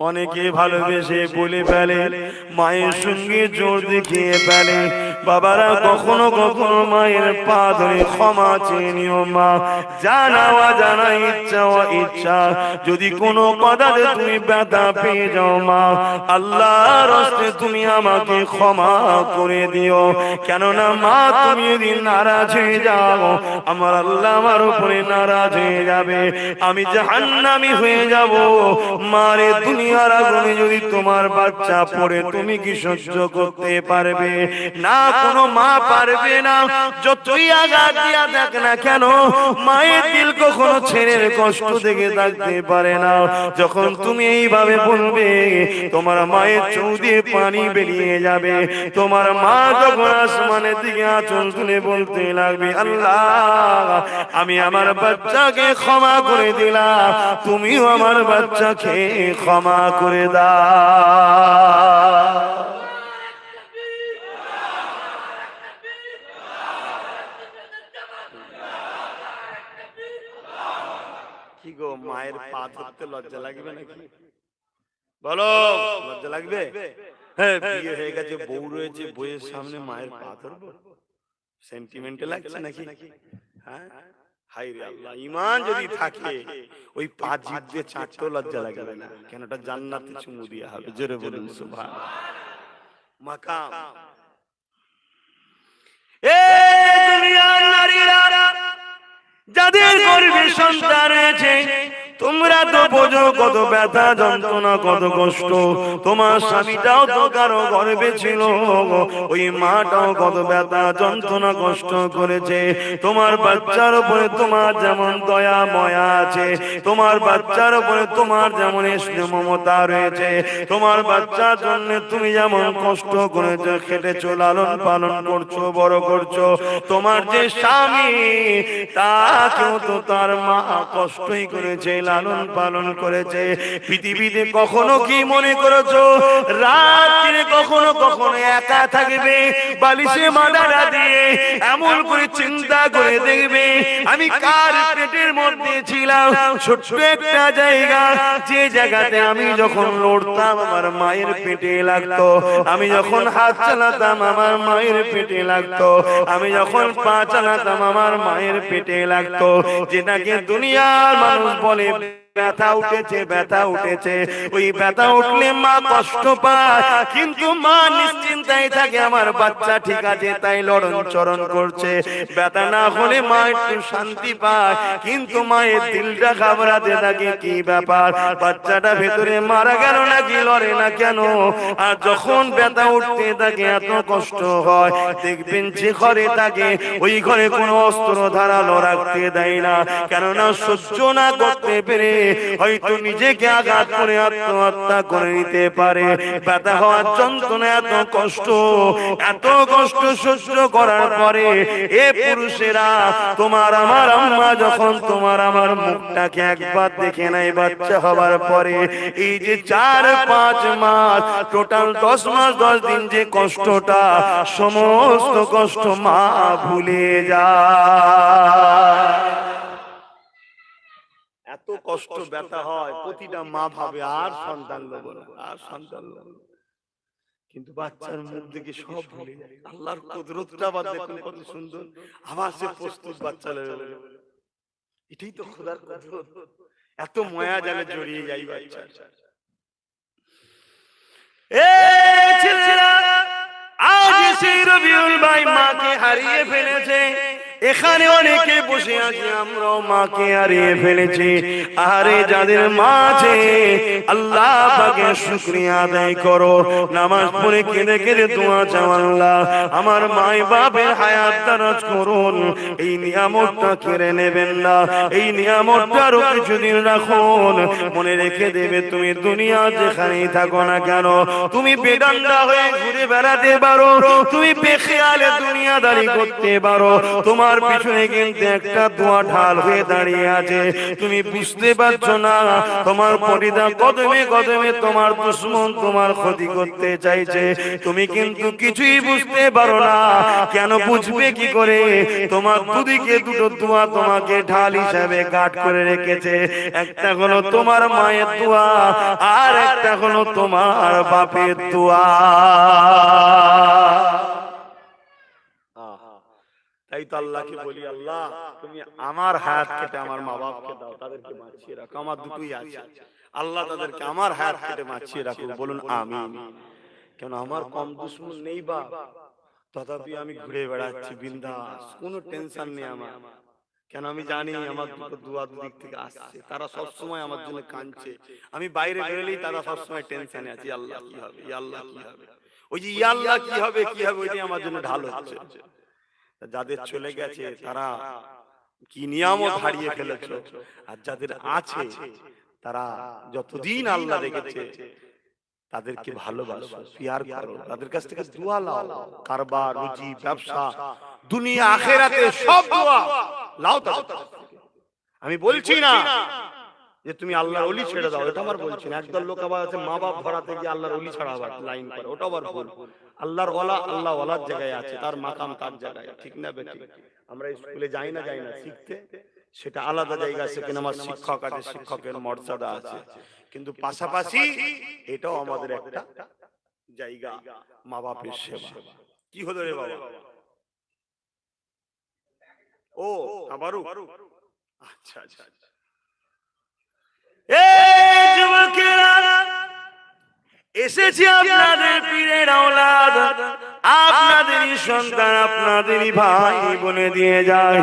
অনেকে ভালোবেসে বলে ফেলে, মায়ের সঙ্গে জোর দেখিয়ে ফেলে। বাবারা কখনো কখনো মায়ের পা ধরে ক্ষমা চেয়ে নিও মা। জানাওয়া জানা ইচ্ছা ইচ্ছা যদি কোনো কথাতে তুমি ব্যথা পেয়ে যাও মা, আল্লাহর হস্তে তুমি আমাকে ক্ষমা করে দিও। কেননা মা, তুমি যদি নারাজ হয়ে যাও, আমার আল্লাহ আমার উপরে নারাজ হয়ে যাবে। আমি জাহান্নামি হয়ে যাব। মারে দুনিয়ার আগুনে যদি তোমার বাচ্চা পড়ে, তুমি কি সহ্য করতে পারবে? না, কোনো মা পারবে না। যতই দিয়া দেখ না কেন, মায়ের দিল কখনো ছেলের কষ্ট দেখে থাকতে পারে না। যখন তুমি এইভাবে বলবে, তোমার মায়ের চৌ দিয়ে পানি বেরিয়ে যাবে। তোমার মা যখন আসমানের দিকে আঁচল তুলে বলতে লাগবে, আল্লাহ, আমি আমার বাচ্চাকে ক্ষমা করে দিলাম। তুমিও আমার বাচ্চাকে ক্ষমা করে দাও। কি গো, মায়ের পা ধরতে লজ্জা লাগবে নাকি? বলো, লজ্জা লাগবে? হ্যাঁ বিয়ে হয়ে গেছে, বউ রয়েছে বইয়ের সামনে মায়ের পা ধরবো? সেন্টিমেন্টে লাগছে নাকি? হ্যাঁ? হাই আল্লাহ ইমান যদি থাকে ওই পা জিভ দিয়ে লজ্জা লাগবে না। কেন ওটা জান্নাতে চুমু দিয়ে হবে। জোরে বলুন সুবহান মাকাম। এ দুনিয়ার নারীরা যাদের গর্ভে সন্তান বোঝো, কত ব্যথা, যন্ত্রণা, কত কষ্ট। তোমার স্বামীটাও তো কারও গর্বে ছিল। ওই মাটাও কত ব্যথা, যন্ত্রণা, কষ্ট করেছে। তোমার বাচ্চার উপরে তোমার যেমন দয়া, ময়া আছে। তোমার বাচ্চার উপরে তোমার যেমন মমতা রয়েছে। তোমার বাচ্চার জন্য তুমি যেমন কষ্ট করেছ, খেটেছো, লালন পালন করছ, বড় করছ। তোমার যে স্বামী, তাকেও তো তার মা কষ্টই করেছে, লালন পালন করেছে। পৃথিবীতে কখনো কি মনে করেছ? রাত্রে কখনো কখনো একা থাকবে। বালিশে মাদারা দিয়ে এমন করে চিন্তা করে দেখবে। আমি কার পেটের মধ্যে ছিলাম? ছোট্ট একটা জায়গা। যে জায়গাতে আমি যখন লড়তাম আমার মায়ের পেটে লাগতো। আমি যখন হাত চালাতাম আমার মায়ের পেটে লাগতো। আমি যখন পা চালাতাম আমার মায়ের পেটে লাগতো। যেটাকে দুনিয়ার মানুষ বলে ব্যথা উঠেছে ব্যথা উঠেছে। ওই ব্যথা উঠলে মা কষ্ট পায়। কিন্তু মা নিশ্চিন্তায় থাকে আমার বাচ্চা ঠিক আছে তাই লড়ন চরণ করছে। ব্যথা না হলে মা একটু শান্তি পায়। কিন্তু মায়ের দিলটা ঘাবড়াতে থাকে কি ব্যাপার? বাচ্চাটা ভেতরে মারা গেল নাকি লড়ে না কেন? আর যখন ব্যথা উঠতে থাকে এত কষ্ট হয়। দেখবেন যে ঘরে থাকে ওই ঘরে কোনো অস্ত্র ধারালো রাখতে দেয় না কেননা সহ্য না করতে পেরে হয়তো নিজেকে আঘাত করে আত্মহত্যা করে নিতে পারে। ব্যথা হওয়ার যন্ত্রণা, এত কষ্ট এত কষ্ট সহ্য করার পরে এ পুরুষেরা তোমার আমার আম্মা যখন তোমার আমার মুখটাকে একবার দেখে নাই বাচ্চা হবার পরে, এই যে চার, পাঁচ মাস টোটাল দশ মাস, দশ দিন যে কষ্টটা, সমস্ত কষ্ট মা ভুলে যায়। কষ্ট ব্যথা হয় প্রতিটা মা ভাবে আর সন্তান লোব আর সন্তান লোব কিন্তু বাচ্চার মুখ দেখে সব ভুলে আল্লাহর কুদরতটা আবার দেখুন কত সুন্দর। আবার সে প্রস্তুত বাচ্চা। এটাই তো খোদার কুদরত। এত ময়া জালে জড়িয়ে যাই বাচ্চা। এ ছেলেরা আজ সেই রবিউল ভাই মাকে হারিয়ে ফেলেছে। এখানে অনেকে বসে আছি, আমরাও মাকে হারিয়ে ফেলেছি। আরে যাদের মা আছে, আল্লাহ পাকে শুকরিয়া আদায় করো। নামাজ পড়ে কেঁদে কেঁদে দোয়া চাও আল্লাহ। আমার মাই বাপের হায়াত দারাজ করুন। এই নিয়ামতটা কেড়ে নেবেন না। এই নিয়ামতটা আরও কিছুদিন রাখুন। মনে রেখে দেবে, তুমি দুনিয়া যেখানেই থাকো না কেন, তুমি বেদান্ডা হয়ে ঘুরে বেড়াতে পারো। তুমি বেখেয়ালে দুনিয়াদারি করতে পারো। তোমার তোমার পিছনে কিন্তু একটা দোয়া ঢাল হয়ে দাঁড়িয়ে আছে। তুমি বুঝতে পারছ না, তোমার পরিদা কদমে কদমে তোমার দুশ্মন তোমার ক্ষতি করতে চাইছে। তুমি কিন্তু কিছুই বুঝতে পারো না, কেন বুঝবে কি করে? তোমার দুদিকে দুটো দোয়া তোমাকে ঢাল হিসাবে গাঢ় করে রেখেছে। একটা হলো তোমার মায়ের দোয়া আর একটা হলো তোমার বাপের দোয়া তাই তো আল্লাহকে বলি আল্লাহ তুমি আমার হায়াত কেটে আমার মা বাপকে দাও তাদেরকে বাঁচিয়ে রাখো। আমার দুটোই আছে। আল্লাহ তাদেরকে আমার হায়াত কেটে বাঁচিয়ে রাখো বলুন আমিন। কেন আমার কম দুশ্মন নেই বা তথাপি আমি ঘুরে বেড়াচ্ছি বিন্দাস। কোনো টেনশন নেই আমার। কেন আমি জানি আমার দুটো দুয়া দুদিক থেকে আসছে। তারা সব সময় আমার জন্য কাঁদছে। আমি বাইরে বেরোলেই তারা সব সময় টেনশনে আছে আল্লাহ কি হবে আল্লাহ কি হবে? ওই যে আল্লাহ কি হবে? কি হবে? ওইটাই আমার জন্য ঢাল হচ্ছে যাদের চলে গেছে তারা কি নিয়ামত হারিয়ে ফেলেছে? আর যাদের আছে তারা যতদিন আল্লাহ রেখেছে তাদেরকে ভালোবাসো পিয়ার করো তাদের কাছ থেকে দোয়া লাও কারবার রুজি ব্যবসা দুনিয়া আখেরাতে সব দোয়া লাও তাদের আমি বলছি না যে তুমি আল্লাহর অলি ছেড়ে দাও, এটা আমার বলছি না। একদল লোক আবার আছে মা বাপ ভরাতে গিয়ে আল্লাহর অলি ছাড়া আবার লাইন করে ওটা আবার ভুল। আল্লাহর ওলা আল্লাহ ওলার জায়গায় আছে, তার মাকাম তার জায়গায়, ঠিক না বেটি আমরা স্কুলে যাই না যাই না, শিখতে। সেটা আলাদা জায়গা সেখানে আমার শিক্ষক আছে, শিক্ষকের মর্যাদা আছে। কিন্তু পাশাপাশি এটাও আমাদের একটা জায়গা মা বাপের সেবা। কি হলো রে বাবা? ও আবারও আচ্ছা আচ্ছা। এই যুবকেরা এসেছি আপনাদের পীরের আওলাদ। আপনাদেরই সন্তান, আপনাদেরই ভাই বলে দিয়ে যায়।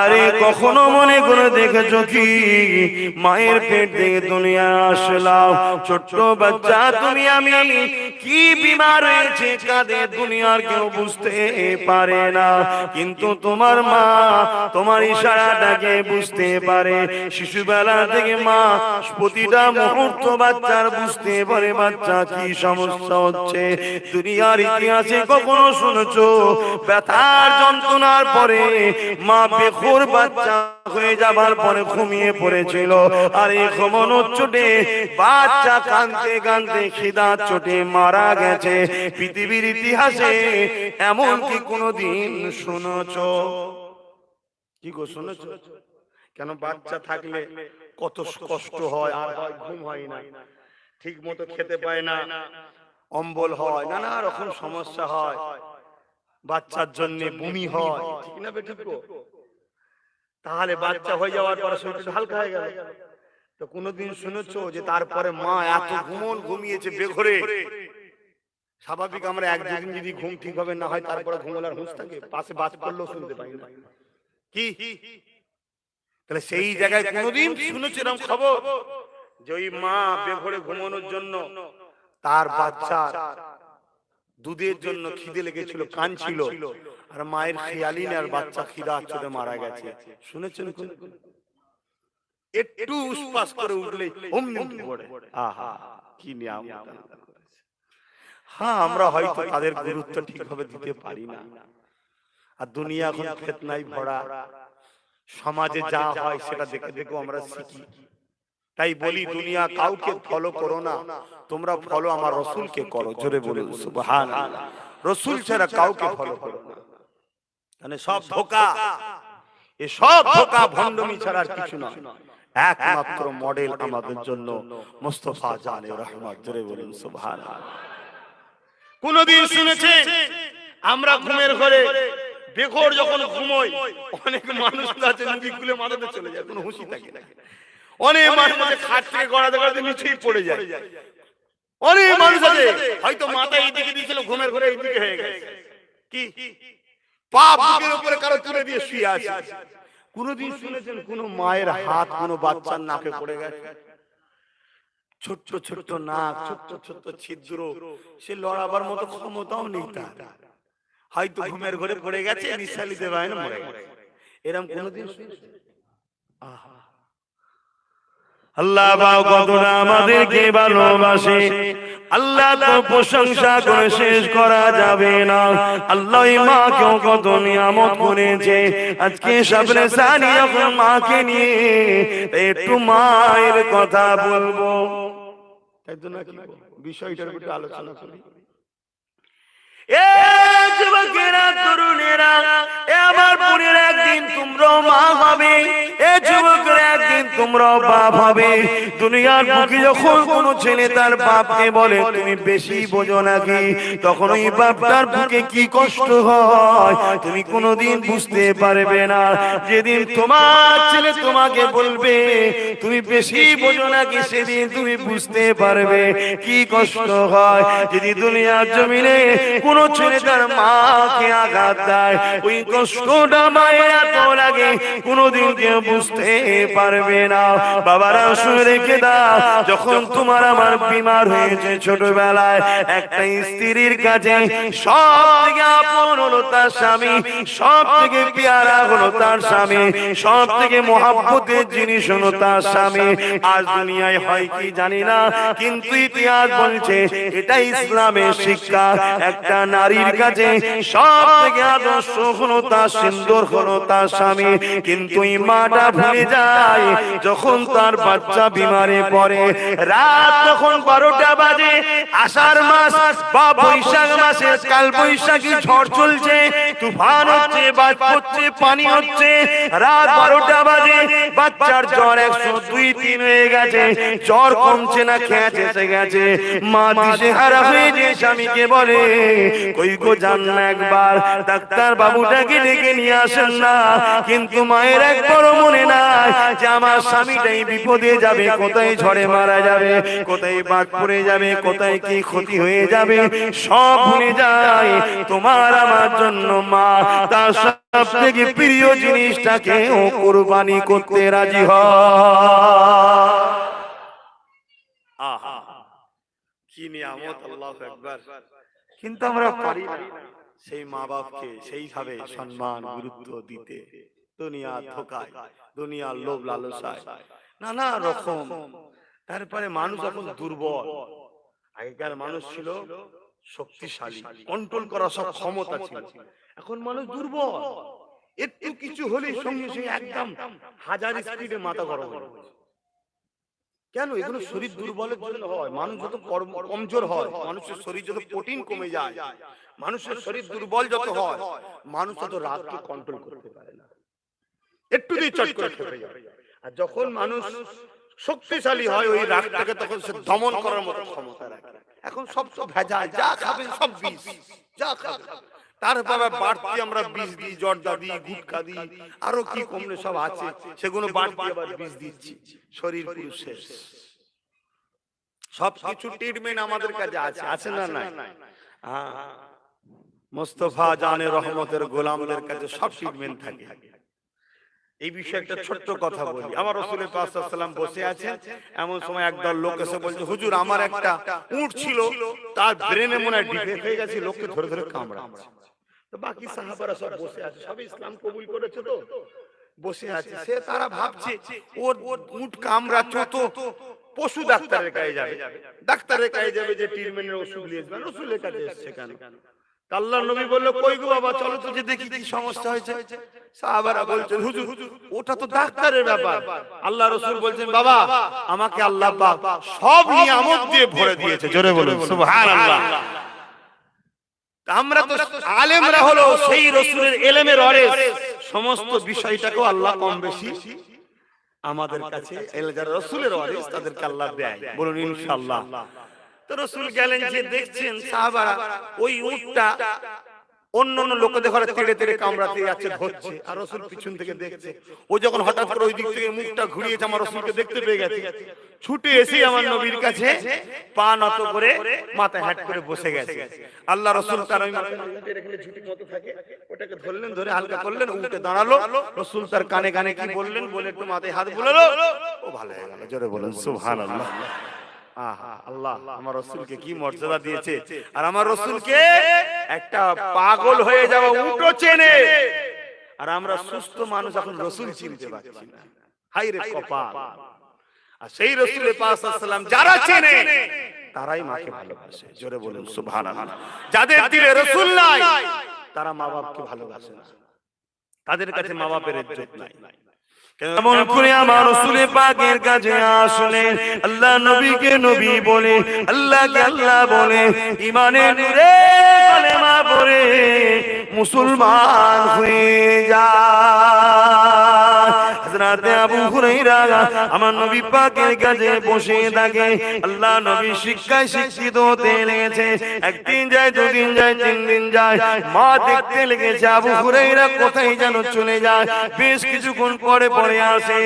আরে, কখনো মনে করে দেখেছ কি? মায়ের পেট থেকে দুনিয়া আসলাম। ছোট্ট বাচ্চা, তুমি আমি কি বিমার হয়েছে কাঁদে দুনিয়ার কেউ বুঝতে পারে না। কিন্তু তোমার মা তোমার ইশারাটাকে বুঝতে পারে। শিশুবেলা থেকে মা প্রতিটা মুহূর্ত বাচ্চার বুঝতে পারে, বাচ্চা কি সমস্যা হচ্ছে? দুনিয়ার ইতিহাসে কখনো শুনেছো, ব্যথার যন্ত্রণার পরে মা বাচ্চা হয়ে যাবার পরে ঘুমিয়ে পড়েছিল। আর এই চোটে বাচ্চা কানতে কানতে খিদা চোটে মারা গেছে। পৃথিবীর ইতিহাসে এমন কি কোনোদিন শুনেছো? কি গো, শুনেছো? কেন বাচ্চা থাকলে কত কষ্ট হয়, আর হয় ঘুম হয় না। ঠিক মতো খেতে পায় না অম্বল হয় নানা রকম সমস্যা হয়। বাচ্চার জন্য বমি হয় ঠিক না বেঠিক? তাহলে বাচ্চা হয়ে যাওয়ার পরে শরীরটা হালকা হয়ে গেল। তো কোনোদিন শুনেছো যে তারপরে মা এত ঘুমন ঘুমিয়েছে বেঘরে। স্বাভাবিক আমরা এক দুদিন যদি ঘুম ঠিক হবে না হয় তারপরে ঘুমলার হুঁশ থাকে পাশে বাস পড়লেও শুনতে পাই না। কি? তাহলে সেই জায়গায় কোনোদিন শুনেছো এরকম খবর। যে ওই মা বেঘরে ঘুমানোর জন্য তার বাচ্চা দুধের জন্য খিদে লেগেছিল, কাঁদছিল, আর মায়ের খেয়ালি আর বাচ্চা খিদা চলে মারা গেছে। শুনেছেন একটু উসপাস করে উঠলে কি করেছে। হ্যাঁ আমরা হয়তো তাদের গুরুত্ব ঠিকভাবে দিতে পারি না। আর দুনিয়া এখন ফেতনায় ভরা। সমাজে যা হয় সেটা দেখে দেখে আমরা শিখি। তাই বলি দুনিয়া কাউকে ফলো করো না। তোমরা ফলো আমার রসুলকে করো। জোরে বলে সুবহান রসুল ছাড়া কাউকে ফলো করো না। মানে সব ধোকা। এ সব ধোকা ভণ্ডমি ছাড়া আর কিছু না একমাত্র মডেল আমাদের জন্য মুস্তফা জানে রহমত। জোরে বলুন সুবহান কোনদিন শুনেছে? আমরা ঘুমের ঘরে বেঘর যখন ঘুমোই অনেক মানুষ আছে নদী খুলে মাথাতে চলে যায় কোনো হুঁশি থাকে না। অনেক মানুষ খাট থেকে গড়াতে গড়াতে নিচেই পড়ে যায়। অনেক মানুষ আছে হয়তো মাথা এইদিকে দিয়েছিল ঘুমের ঘরে এইদিকে হয়ে গেছে। কি? পা বুকের উপরে কারও তুলে দিয়ে শুয়ে আছে। কোনদিন শুনেছেন কোন মায়ের হাত কোন বাচ্চার নাকে পড়ে গেছে? ছোট্ট ছোট্ট নাক ছোট্ট ছোট্ট ছিদ্র সে লড়াবার মতো ক্ষমতাও নেই তার। হয়তো ঘুমের ঘরে পড়ে গেছে নিঃশ্বাস নিতে পারে না মরে গেছে। এরকম কোনদিন শুনেছেন? আহা। আল্লাহ কতটা আমাদেরকে ভালোবাসে। আল্লাহ তো প্রশংসা করে শেষ করা যাবে না। আল্লাহ মা মাকেও কত নিয়ামত করেছে। আজকে সামনে সানি আপনার মাকে নিয়ে একটু মায়ের কথা বলব। বিষয়টার আলোচনা করি। এ তুমি কোনোদিন বুঝতে পারবে না। যেদিন তোমার ছেলে তোমাকে বলবে, তুমি বেশি বোঝো নাকি? সেদিন তুমি বুঝতে পারবে কি কষ্ট হয়। যদি দুনিয়ার জমিনে ছেলে তার মাকে আঘাত দেয়। ওই কষ্টটা মায়ের এত লাগে কোনোদিন কেউ বুঝতে পারবে না। বাবারা শুনে রেখে দাও যখন তোমার আমার বিমার হয়েছে ছোটবেলায় একটা স্ত্রীর কাছে সব থেকে আপন হলো তার স্বামী সব থেকে পেয়ারা হলো তার স্বামী সব থেকে মহাব্বতের জিনিস হলো তার স্বামী। আজ দুনিয়ায় হয় কি জানি না কিন্তু ইতিহাস বলছে এটা ইসলামের শিক্ষা। একটা নারীর কাছে সব থেকে আদর্শ হলো তার সুন্দর হলো তার স্বামী। কিন্তু এই মাটা ভুলে যায় যখন তার বাচ্চা বিমারে পড়ে রাত তখন বারোটা বাজে আষাঢ় মাস বা বৈশাখ মাসে কাল বৈশাখী ঝড় চলছে তুফান হচ্ছে বাজ পড়ছে পানি হচ্ছে রাত বারোটা বাজে বাচ্চার জ্বর একশো দুই তিন হয়ে গেছে জ্বর কমছে না এসে গেছে। মা দিশে হারা হয়ে যে স্বামীকে বলে কই গো যান না একবার? ডাক্তার বাবুটাকে ডেকে নিয়ে আসেন না। কিন্তু মায়ের একবারও মনে নাই যে আমার স্বামীটাই বিপদে যাবে কোথায় ঝড়ে মারা যাবে কোথায় বাদ পড়ে যাবে কোথায় কি ক্ষতি হয়ে যাবে সব ভুলে যায়। তোমার আমার জন্য মা তার সব থেকে প্রিয় জিনিসটাকে ও কোরবানি করতে রাজি হয়। আহা। কি নিয়ামত আল্লাহু আকবার। কিন্তু আমরা পারি না। সেই মা বাপকে সেইভাবে সম্মান, গুরুত্ব দিতে দুনিয়া ধোকায় দুনিয়ার লোভ লালসায়, নানা রকম। তারপরে মানুষ এখন দুর্বল, আগেকার মানুষ ছিল শক্তিশালী কন্ট্রোল করা সব ক্ষমতা ছিল। এখন মানুষ দুর্বল। একটু কিছু হলে সঙ্গে সঙ্গে একদম হাজার স্পিডে মাথা গরম হয়ে। কেন? এগুলো শরীর দুর্বলের জন্য হয়। মানুষ যত কমজোর হয় মানুষের শরীর যত প্রোটিন কমে যায় মানুষের শরীর দুর্বল যত হয় মানুষ তত রাগকে কন্ট্রোল করতে পারে না। একটু দিয়ে চট করে খেপে যায় আর যখন মানুষ শক্তিশালী হয় ওই রাগটাকে তখন সে দমন করার মতো ক্ষমতা রাখে। এখন সব সব ভেজাল যা খাবেন সব বিষ। যা খাবেন। তারপরে বাড়তি আমরা বিষ দিই জর্দা দিই গুটকা দিই আরও কি কমলে সব আছে সেগুলো বাড়তি আবার বিষ দিচ্ছি। শরীর পুরো শেষ। সব কিছু ট্রিটমেন্ট আমাদের কাছে আছে আছে না নাই? হ্যাঁ মোস্তফা জানে রহমতের গোলামদের কাছে সব ট্রিটমেন্ট থাকে। এই বিষয়ে একটা ছোট্ট কথা বলি। আমার রসুলের পাশাল্লাম বসে আছেন। এমন সময় একদল লোক এসে বলছে হুজুর আমার একটা উট ছিল তার ব্রেনে মনে হয় ডিফেক্ট হয়ে গেছে লোককে ধরে ধরে কামড়াচ্ছে বাকি সাহাবারা সব বসে আছে সব ইসলাম কবুল করেছে তো? বসে আছে সে তারা ভাবছে ওর উট কামড়াচ্ছে তো পশু ডাক্তারের কাছে যাবে। ডাক্তারের কাছে যাবে যে ট্রিটমেন্টের ওষুধ নিয়ে আসবে রসুলের কাছে এসছে কেন আল্লাহ নবী বলল কই গো বাবা চলো তো যে দেখি কি সমস্যা হয়েছে। সাহাবারা বলছেন হুজুর ওটা তো ডাক্তারের ব্যাপার। আল্লাহ রসুল বলছেন বাবা আমাকে আল্লাহ সব নিয়ামত দিয়ে ভরে দিয়েছে জোরে বলুন। সুবহানাল্লাহ। আমরা তো আলেমরা হলো সেই রসুলের এলেমের অরেস সমস্ত বিষয়টাকেও আল্লাহ কম বেশি আমাদের কাছে যারা রসুলের অরেস তাদেরকে আল্লাহ দেয়। বলুন ইনশাল্লাহ তো রসুল গেলেন যে দেখছেন সাহাবারা ওই উটটা অন্য অন্য লোকেদের ঘরে তেড়ে তেড়ে কামড়াতে যাচ্ছে, ধরছে। আর রসুল পিছন থেকে দেখছে। ও যখন হঠাৎ করে ওই দিক থেকে মুখটা ঘুরিয়েছে, আমার রসুলকে দেখতে পেয়ে গেছে। ছুটে এসে আমার নবীর কাছে পা নত করে মাথায় হ্যাট করে বসে গেছে। আল্লাহ রসুল তার ওই ওটাকে ধরলেন, ধরে হালকা করলেন, উঠে দাঁড়াল। রসুল তার কানে কানে কি বললেন, বলে একটু মাথায় হাত বুলালো। ও ভালো হয়ে গেল, জোরে বলেন, সুবহানাল্লাহ। আহা আল্লাহ আমার রসুলকে কি মর্যাদা দিয়েছে? আর আমার রসুলকে একটা পাগল হয়ে যাওয়া উটো চেনে। আর আমরা সুস্থ মানুষ এখন রসুল চিনতে পারছি না। হাই রে কপাল। আর সেই রসুলের পাশ আসসালাম যারা চেনে তারাই মাকে ভালোবাসে। জোরে বলুন সুবহানাল্লাহ। যাদের দিলে রসুল নাই তারা মা বাপকে ভালোবাসে না। তাদের কাছে মা বাপের ইজ্জত নাই। এমন করে আমার রসুলের পাকের কাছে আসলে? আল্লাহ নবীকে নবী বলে, আল্লাহকে আল্লাহ বলে ইমানে নূরে কালেমা পড়ে মুসলমান হয়ে যায় হযরতে আবু হুরাইরা আমার নবী পাকের কাছে বসে থাকে। আল্লাহ নবী শিক্ষায় শিক্ষিত হতে লেগেছে। একদিন যায়, দুদিন যায়, তিন দিন যায়। মা দেখতে লেগেছে আবু হুরাইরা কোথায় যেন চলে যায়। বেশ কিছুক্ষণ পরে পরে আসে।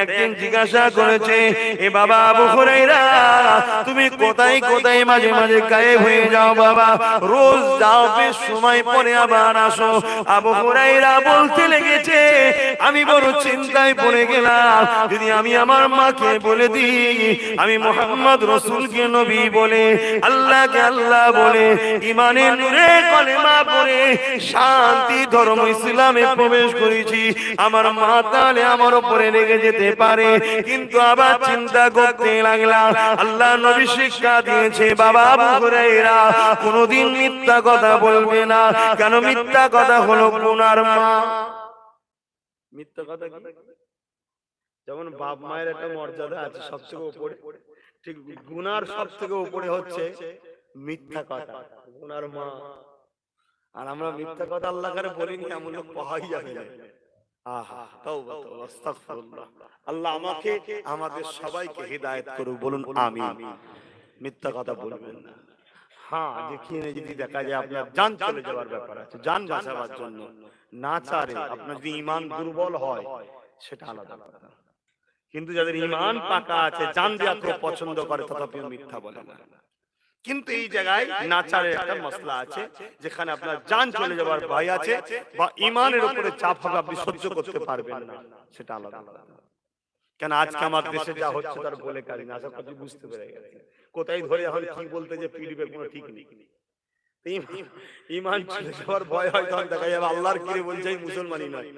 একদিন জিজ্ঞাসা করেছে, এ বাবা আবু হুরাইরা, তুমি কোথায় কোথায় মাঝে মাঝে গায়েব হয়ে যাও বাবা? রোজ যাও, বেশ সময় পরে আবার আসো। আবু হুরাইরা বলতে লেগেছে, আমি বড় চিন্তায় গেলাম। যদি আমি আমার মাকে বলে দিই, আমি মোহাম্মদ রসুলকে নবী বলে, আল্লাহকে আল্লাহ বলে ইমানের নূরে কলেমা পড়ে, শান্তি, ধর্ম, ইসলামে প্রবেশ করেছি। আমার মা তাহলে আমার উপরে রেগে যেতে পারে, কিন্তু আবার চিন্তা করতে লাগলাম, আল্লাহ নবী শিক্ষা দিয়েছে, বাবা আবু হুরাইরা কোনোদিন মিথ্যা কথা বলবে না। কেন মিথ্যা কথা হলো গুনার মা? মিথ্যা কথা কি? যেমন বাপ মায়ের একটা মর্যাদা আছে সব থেকে উপরে। ঠিক গুনার সব থেকে উপরে হচ্ছে মিথ্যা কথা গুনার মা। আর আমরা মিথ্যা কথা আল্লাহ করে বলিনি এমন লোক পাওয়াই যাবে। না আল্লাহ আমাকে আমাদের সবাইকে হেদায়েত করুক বলুন আমিন। মিথ্যা কথা বলবেন না। হ্যাঁ যেখানে যদি দেখা যায় আপনার জান চলে যাওয়ার ব্যাপার আছে জান বাঁচাবার জন্য। না চারে আপনার যদি ইমান দুর্বল হয় সেটা আলাদা। কথা কিন্তু যাদের ইমান পাকা আছে জান দিয়া পছন্দ করে তথাপিও মিথ্যা বলে না। কিন্তু এই জায়গায় নাচারের একটা মশলা আছে যেখানে আপনার জান চলে যাওয়ার ভয় আছে বা ইমানের উপরে চাপ হবে আপনি সহ্য করতে পারবেন না। সেটা আলাদা কেন আজকে আমার দেশে যা হচ্ছে তার বলে কারি না আশা করছি বুঝতে পেরে গেছে। কোথায় ধরে এখন কি বলতে যে পিড়বে কোনো ঠিক নেই। ইমান চলে যাওয়ার ভয় হয় তখন দেখা যাবে আল্লাহর কিরে বলছে মুসলমানই নয়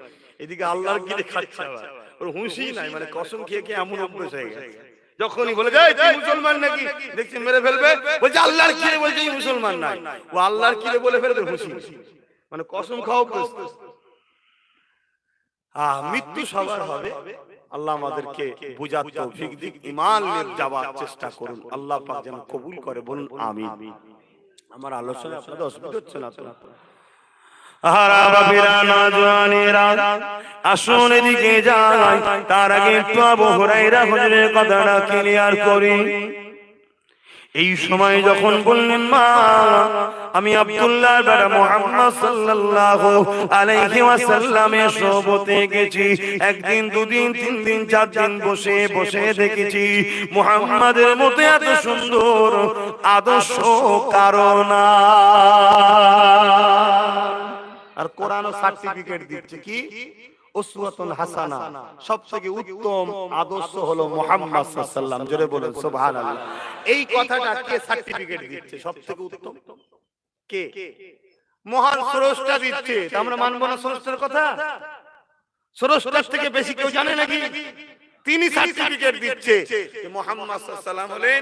এদিকে আল্লাহর কিরে খাচ্ছে আবার ওর হুঁশি নাই মানে কসম খেয়ে খেয়ে এমন অভ্যেস হয়ে গেছে। যখনই বলে যায় তুই মুসলমান নাকি? দেখছি মেরে ফেলবে। বলছে আল্লাহর কিরে বলছে মুসলমান নাই? ও আল্লাহর কিরে বলে হুঁশি মানে কসম অভ্যস্ত আহ মৃত্যু সবার হবে। আল্লাহ আমাদেরকে বুঝার তৌফিক দিক ইমান নিয়ে যাওয়ার চেষ্টা করুন। আল্লাহ পাক যেন কবুল করে বলুন আমিন। আমার আলোচনা আপনাদের অসুবিধা হচ্ছে না তো? আহারা বাবিরা নজওয়ানেরা, আসুন এদিকে যাই। তার আগে একটু আবু হুরাইরা কথাটা ক্লিয়ার করি। এই সময় যখন বললেন, মা, আমি আব্দুল্লাহ বেটা মুহাম্মদ সাল্লাল্লাহু আলাইহি ওয়াসাল্লামের সোহবতে গেছি। একদিন, দুদিন, তিন দিন, চার দিন বসে বসে দেখেছি মুহাম্মাদের মতো এত সুন্দর আদর্শ কারণ আর কোরআনও সার্টিফিকেট দিচ্ছে কি? উসওয়াতুন হাসানা। সবথেকে উত্তম আদর্শ হলো মুহাম্মদ সাল্লাল্লাহু আলাইহি জোরে বলেন সুবহানাল্লাহ। এই কথাটা কে সার্টিফিকেট দিচ্ছে? সবথেকে উত্তম। কে? মহান স্রষ্টা দিচ্ছে। আমরা মানবো না স্রষ্টার কথা? স্রষ্টার থেকে বেশি কেউ জানে নাকি? তিনি সার্টিফিকেট দিচ্ছে যে মুহাম্মদ সাল্লাল্লাহু আলাইহি হলেন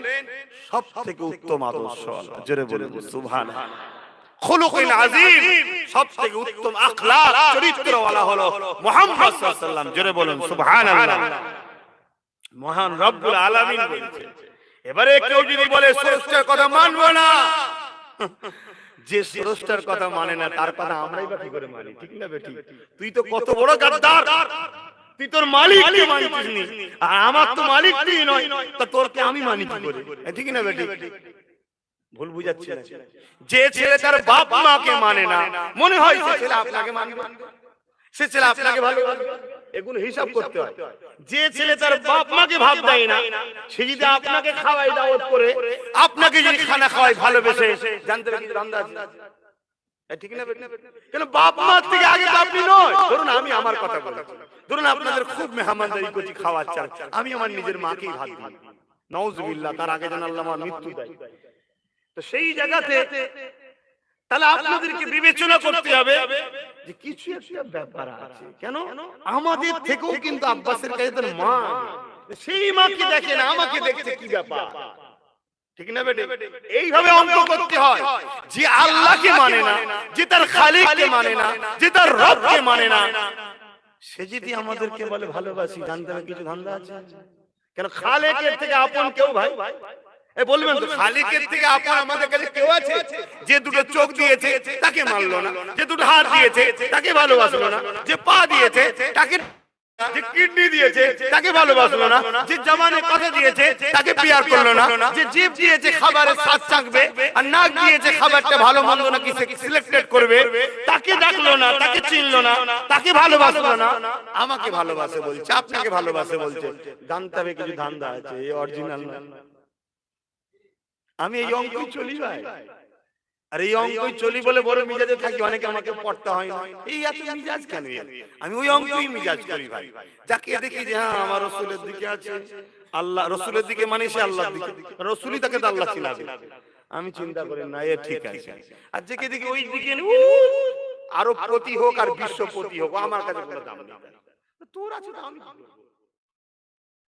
সবথেকে উত্তম আদর্শ জোরে বলেন সুবহানাল্লাহ। খুলুকুল আযীম সবথেকে উত্তম আখলাক চরিত্রওয়ালা হলো মুহাম্মদ সাল্লাল্লাহু আলাইহি ওয়াসাল্লাম। জোরে বলুন সুবহানাল্লাহ। মহান রব্বুল আলামিন বলছে এবারে কেউ যদি বলে স্রষ্টার কথা মানবো না যে স্রষ্টার কথা মানে না তার কথা আমরাই বা কি করে মানি ঠিক না বেটি? তুই তো কত বড় গাদ্দার। তুই তোর মালিক কে মানছিস নি? আর আমার তো মালিক তুই নয় তা তোরকে আমি মানি কি করে? ঠিক না বেটি? ভুল বুঝাচ্ছি না যে ছেলে তার বাপ মাকে মানে না মনে হয় সে ছেলে আপনাকে মানবে সে ছেলে আপনাকে ভালোবাসবে এগুলো হিসাব করতে হয়। যে ছেলে তার বাপ মাকে ভাব দেয় না সে যদি আপনাকে খাওয়াই দাওয়াত করে আপনাকে যদি খানা খাওয়াই ভালোবেসে জানতে কিন্তু রান্না ঠিক না কেন বাপ মা থেকে আগে তো আপনি নয়। ধরুন আমি আমার কথা বলছি ধরুন আপনাদের খুব মেহমানদারি করছি খাওয়াচ্ছেন আমি আমার নিজের মাকেই ভাত দিই। নওজুবিল্লাহ তার আগে যেন আল্লাহ আমার মৃত্যু দেয় তো সেই জায়গাতে তাহলে আপনাদেরকে বিবেচনা করতে হবে যে কিছু একটা ব্যাপার আছে। কেন? আমাদের থেকেও কিন্তু আব্বাসের কাছে তার মা। সেই মাকে দেখেন আমাকে দেখছে কি ব্যাপার? ঠিক না বেটে? এইভাবে অঙ্ক করতে হয়। যে আল্লাহকে মানে না যে তার খালিককে মানে না যে তার রবকে মানে না। সে যদি আমাদেরকে বলে ভালোবাসি জানতে কিছু ধান্দা আছে? কেন খালেকের থেকে আপন কেউ ভাই? এ বলবেন তো? খালিকের থেকে আপন আমাদের কাছে কেউ আছে? যে দুটো চোখ দিয়েছে তাকে মানলো না। যে দুটো হাত দিয়েছে তাকে ভালোবাসলো না। যে পা দিয়েছে তাকে যে কিডনি দিয়েছে তাকে ভালোবাসলো না। যে জমানে কথা দিয়েছে তাকে পিয়ার করল না। যে জিভ দিয়েছে খাবারের স্বাদ চাকবে আর নাক দিয়েছে খাবারটা ভালো মন্দ নাকি সিলেক্টেড করবে? তাকে ডাকলো না তাকে চিনলো না তাকে ভালোবাসলো না। আমাকে ভালোবাসে বলছে আপনাকে ভালোবাসে বলছে। জানতে হবে কিছু ধান্দা আছে অরিজিনাল না আমি এই অঙ্কই চলি ভাই। আর এই অঙ্কই চলি বলে বড় মিজাজে থাকি অনেকে আমাকে পড়তে হয় না। এই এত মিজাজ কেন আমি ওই অঙ্কই মিজাজ করি ভাই। যাকে দেখি যে হ্যাঁ আমার রসুলের দিকে আছে আল্লাহ রসুলের দিকে মানে সে আল্লাহর দিকে। রসুলই তাকে তো আল্লাহ চিনাবে আমি চিন্তা করি না এ ঠিক আছে। আর যাকে দেখি ওই দিকে আরও প্রতি হোক আর বিশ্ব প্রতি হোক আমার কাছে কোনো দাম নেই। তোর আছে আমি?